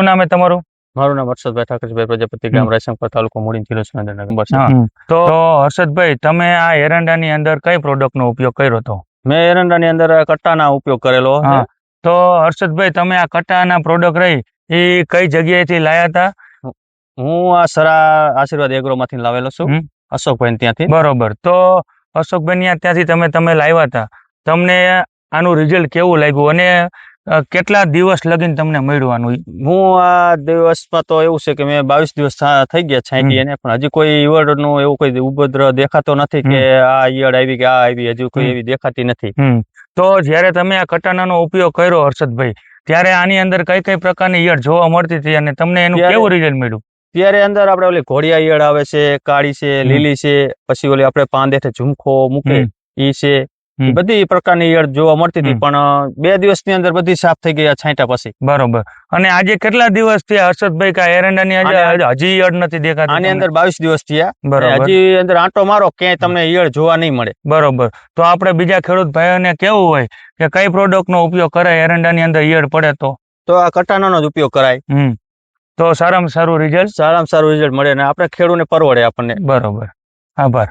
શું નામ છે તમારું? મારું નામ હર્ષદભાઈ ઠાકરભાઈ પ્રજાપતિ ગામ રાયશંકર તાલુકો મૂડી જિલ્લો સુરેન્દ્રનગર. તો હર્ષદભાઈ તમે આ એરંડાની અંદર કઈ પ્રોડક્ટનો ઉપયોગ કર્યો હતો? મેં એરંડાની અંદર કટ્ટાના ઉપયોગ કરેલો. તો હર્ષદભાઈ તમે આ કટ્ટાના પ્રોડક્ટ રહી એ કઈ જગ્યાએથી લાયા હતા? હું આ સરા આશીર્વાદ એગ્રો માંથી લાવેલો છું. અશોકભાઈ ત્યાંથી. બરોબર. તો અશોકભાઈ ત્યાં ત્યાંથી તમે તમે લાવ્યા હતા. તમને આનું રિઝલ્ટ કેવું લાગ્યું? અને કેટલા દિવસ લગીન તમને મળવાનું હું આ દિવસમાં તો એવું છે કે મેં બાવીસ દિવસ થઈ ગયા છાંટી એને પણ હજી કોઈ ઈયળનું એવું કોઈ ઉપદ્રવ દેખાતો નથી કે આ ઈયળ આવી કે આ આવી હજુ કોઈ એવી દેખાતી નથી. તો જ્યારે તમે આ કટાનાનો ઉપયોગ કર્યો હર્ષદભાઈ ત્યારે આની અંદર કઈ કઈ પ્રકારની ઈયળ જોવા મળતી હતી અને તમને એનું કેવું રિઝલ્ટ મળ્યું? ત્યારે અંદર આપણે ઓલી ઘોડિયા ઈયળ આવે છે કાળી છે લીલી છે પછી ઓલી આપણે પાંદેઠે ઝુમખો મૂકે ઈ છે બધી પ્રકારની ઈયળ જોવા મળતી હતી. પણ બે દિવસની અંદર બધી સાફ થઈ ગઈ છાંટા પછી. બરોબર. અને આજે કેટલા દિવસ થયા હર્ષદભાઈ કા એરંડાની આજે હજી ઈયળ નથી દેખાતી આની અંદર બાવીસ દિવસ થયા. બરોબર. હજી અંદર આંટો મારો ક્યાંય તમને ઈયળ જોવા નહીં મળે. બરોબર. તો આપણે બીજા ખેડૂત ભાઈઓને કેવું હોય કે કઈ પ્રોડક્ટનો ઉપયોગ કરાય એરંડાની અંદર ઈયળ પડે તો? તો આ કટાણાનો જ ઉપયોગ કરાય. તો સારામાં સારું રિઝલ્ટ સારામાં સારું રિઝલ્ટ મળે અને આપણે ખેડૂને પરવડે આપણને. બરોબર. આભાર.